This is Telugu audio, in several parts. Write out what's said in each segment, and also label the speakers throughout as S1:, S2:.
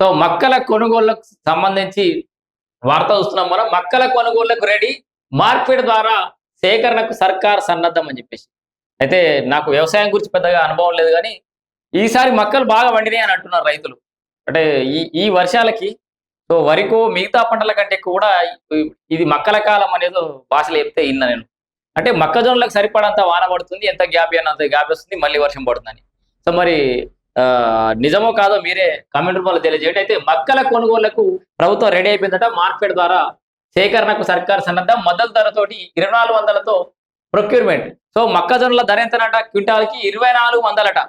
S1: సో మక్కల కొనుగోళ్ళకు సంబంధించి వార్త చూస్తున్నాం మనం. మక్కల కొనుగోళ్ళకు రెడీ మార్పిడి ద్వారా సేకరణకు సర్కార్ సన్నద్ధం అని చెప్పేసి. అయితే నాకు వ్యవసాయం గురించి పెద్దగా అనుభవం లేదు కానీ ఈసారి మక్కలు బాగా వండినాయి అని అంటున్నారు రైతులు. అంటే ఈ ఈ వర్షాలకి సో వరికు మిగతా పంటల కంటే కూడా ఇది మక్కల కాలం అనేది భాషలు చెప్తే ఇన్నా నేను. అంటే మొక్కజొన్నలకు సరిపడంత వాన పడుతుంది ఎంత గ్యాప్ అయినంత గ్యాప్ వస్తుంది మళ్ళీ వర్షం పడుతుందని. సో మరి నిజమో కాదో మీరే కామెంట్ రూపంలో తెలియజేయండి. అయితే మక్కల కొనుగోళ్ళకు ప్రభుత్వం రెడీ అయిపోయిందట. మార్కెట్ ద్వారా సేకరణకు సర్కార్ సన్నద్ధ. మద్దతు ధరతోటి ఇరవై నాలుగు వందలతో ప్రొక్యూర్మెంట్ సో మొక్కజొన్నల ధర ఎంతనట? క్వింటాల్కి ఇరవై నాలుగు వందలట.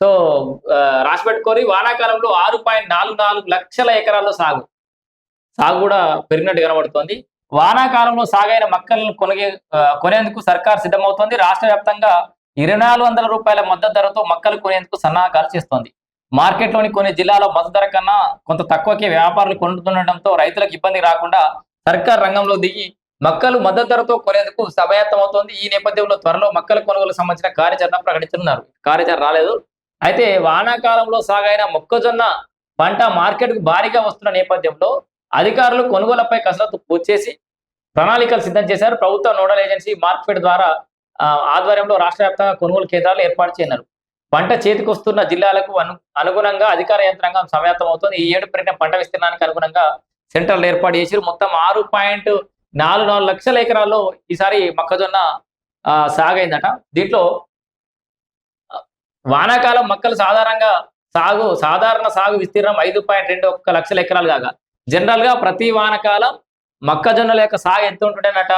S1: సో రాసి పెట్టుకొని వానాకాలంలో ఆరు పాయింట్ నాలుగు నాలుగు లక్షల ఎకరాల్లో సాగు. సాగు కూడా పెరిగినట్టు కనబడుతోంది. వానాకాలంలో సాగైన మొక్కలను కొనగే కొనేందుకు సర్కార్ సిద్ధమవుతోంది. రాష్ట్ర వ్యాప్తంగా ఇరవై నాలుగు వందల రూపాయల మద్దతు ధరతో మొక్కలు కొనేందుకు సన్నాహకాలు చేస్తోంది. మార్కెట్లోని కొన్ని జిల్లాలో మద్దతు ధర కన్నా కొంత తక్కువకే వ్యాపారులు కొంటుండటంతో రైతులకు ఇబ్బంది రాకుండా సర్కార్ రంగంలో దిగి మొక్కలు మద్దతు ధరతో కొనేందుకు సభయత్తమవుతోంది ఈ నేపథ్యంలో త్వరలో మొక్కల కొనుగోలు సంబంధించిన కార్యాచరణ ప్రకటిస్తున్నారు కార్యాచరణ రాలేదు. అయితే వానాకాలంలో సాగైన మొక్కజొన్న పంట మార్కెట్కు భారీగా వస్తున్న నేపథ్యంలో అధికారులు కొనుగోళ్ళపై కసరత్తు పూర్తి చేసి ప్రణాళికలు సిద్ధం చేశారు. ప్రభుత్వ నోడల్ ఏజెన్సీ మార్కెట్ ద్వారా ఆధ్వర్యంలో రాష్ట్ర వ్యాప్తంగా కొనుగోలు కేంద్రాలు ఏర్పాటు చేయనున్నారు. పంట చేతికి వస్తున్న జిల్లాలకు అను అనుగుణంగా అధికార యంత్రాంగం సమాయత్తం అవుతుంది ఈ ఏడు పెరిగిన పంట విస్తీర్ణానికి అనుగుణంగా సెంటర్లు ఏర్పాటు చేసి మొత్తం ఆరు పాయింట్ నాలుగు నాలుగు లక్షల ఎకరాల్లో ఈసారి మొక్కజొన్న ఆ, సాగైందట. దీంట్లో వానాకాలం మొక్కలు సాధారణంగా సాగు సాధారణ సాగు విస్తీర్ణం ఐదు పాయింట్ రెండు ఒక్క లక్షల ఎకరాలు కాగా జనరల్గా ప్రతి వానకాలం మొక్కజొన్నల యొక్క సాగు ఎంత ఉంటుండేనట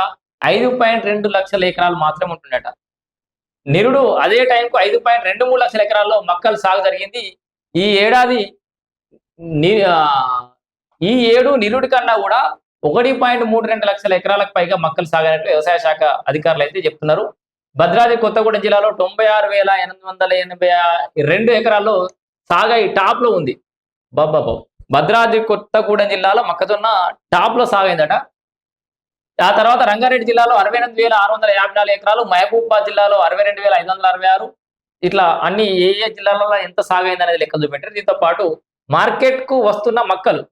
S1: ఐదు పాయింట్ రెండు లక్షల ఎకరాలు మాత్రం ఉంటుండట నిరుడు అదే టైంకు ఐదు పాయింట్ రెండు మూడు లక్షల ఎకరాల్లో మొక్కలు సాగు జరిగింది. ఈ ఏడాది ఈ ఏడు నిరుడి కన్నా కూడా ఒకటి పాయింట్ మూడు రెండు లక్షల ఎకరాలకు పైగా మొక్కలు సాగినట్లు వ్యవసాయ శాఖ అధికారులు అయితే చెప్తున్నారు. భద్రాద్రి కొత్తగూడెం జిల్లాలో తొంభై ఆరు వేల ఎనిమిది వందల ఎనభై రెండు ఎకరాల్లో సాగాయి టాప్లో ఉంది. బాబాబు భద్రాద్రి కొత్తగూడెం జిల్లాలో మొక్కజొన్న టాప్లో సాగైందట. ఆ తర్వాత రంగారెడ్డి జిల్లాలో అరవై ఎనిమిది వేల ఆరు వందల యాభై నాలుగు ఎకరాలు మహబూబాబాద్ జిల్లాలో అరవై రెండు వేల ఐదు వందల అరవై ఆరు. ఇట్లా అన్ని ఏ ఏ జిల్లాలలో ఎంత సాగైంది అనేది లెక్క చూపెట్టారు. దీంతో పాటు మార్కెట్కు వస్తున్న మొక్కలు.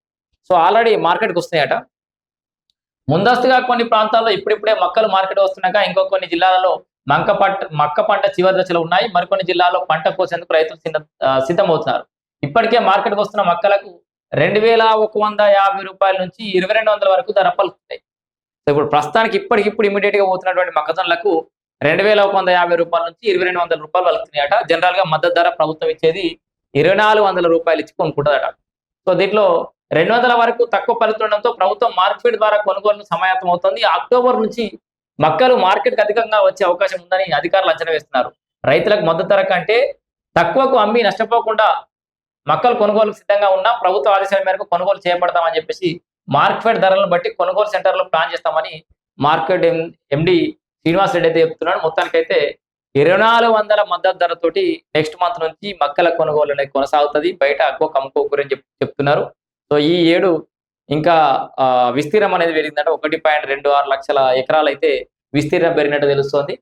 S1: సో ఆల్రెడీ మార్కెట్కి వస్తున్నాయట. ముందస్తుగా కొన్ని ప్రాంతాల్లో ఇప్పుడిప్పుడే మొక్కలు మార్కెట్ వస్తున్నాక ఇంకో కొన్ని జిల్లాలలో మంక పంట మక్క పంట చివరి దశలో ఉన్నాయి. మరికొన్ని జిల్లాల్లో పంట కోసేందుకు రైతులు సిద్ధ సిద్ధమవుతున్నారు. ఇప్పటికే మార్కెట్కి వస్తున్న మొక్కలకు రెండు వేల ఒక వంద యాభై రూపాయల నుంచి ఇరవై రెండు వందల వరకు ధర పలుకుతాయి సో ఇప్పుడు ప్రస్తుతానికి ఇప్పటికిప్పుడు ఇమీడియట్గా పోతున్నటువంటి మొక్కజొన్నలకు రెండు వేల ఒక వంద యాభై రూపాయల నుంచి ఇరవై రెండు వందల రూపాయలు పలుకుతున్నాయట జనరల్గా మద్దతు ధర ప్రభుత్వం ఇచ్చేది ఇరవై నాలుగు వందల రూపాయలు ఇచ్చి కొనుక్కుంటుందట సో దీంట్లో రెండు వందల వరకు తక్కువ పలుకుతుండడంతో ప్రభుత్వం మార్కెట్ ద్వారా కొనుగోలు సమాయత్తం అవుతుంది. అక్టోబర్ నుంచి మక్కలు మార్కెట్ అధికంగా వచ్చే అవకాశం ఉందని అధికారులు అంచనా వేస్తున్నారు. రైతులకు మద్దతు ధర కంటే తక్కువకు అమ్మి నష్టపోకుండా మక్కలు కొనుగోలుకు సిద్ధంగా ఉన్న ప్రభుత్వ ఆదేశాల మేరకు కొనుగోలు చేపడతామని చెప్పేసి మార్కెట్ ధరలను బట్టి కొనుగోలు సెంటర్లు ప్లాన్ చేస్తామని మార్కెట్ ఎండి శ్రీనివాస్ రెడ్డి అయితే చెప్తున్నాడు. మొత్తానికైతే ఇరవై నాలుగు వందల మద్దతు ధరతోటి నెక్స్ట్ మంత్ నుంచి మక్కల కొనుగోలు అనేది కొనసాగుతుంది. బయట అక్కో కమ్ముకోకూరని చెప్ చెప్తున్నారు. సో ఈ ఏడు ఇంకా ఆ, విస్తీర్ణం అనేది పెరిగిందంటే. ఒకటి పాయింట్ రెండు ఆరు లక్షల ఎకరాలు అయితే విస్తీర్ణం పెరిగినట్టు తెలుస్తోంది.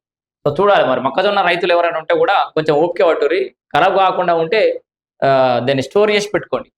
S1: సో చూడాలి మరి. మొక్కజొన్న రైతులు ఎవరైనా ఉంటే కూడా కొంచెం ఓపిక పట్టుర్రి. ఖరాబ్ కాకుండా ఉంటే ఆ, దాన్ని స్టోర్ చేసి పెట్టుకోండి.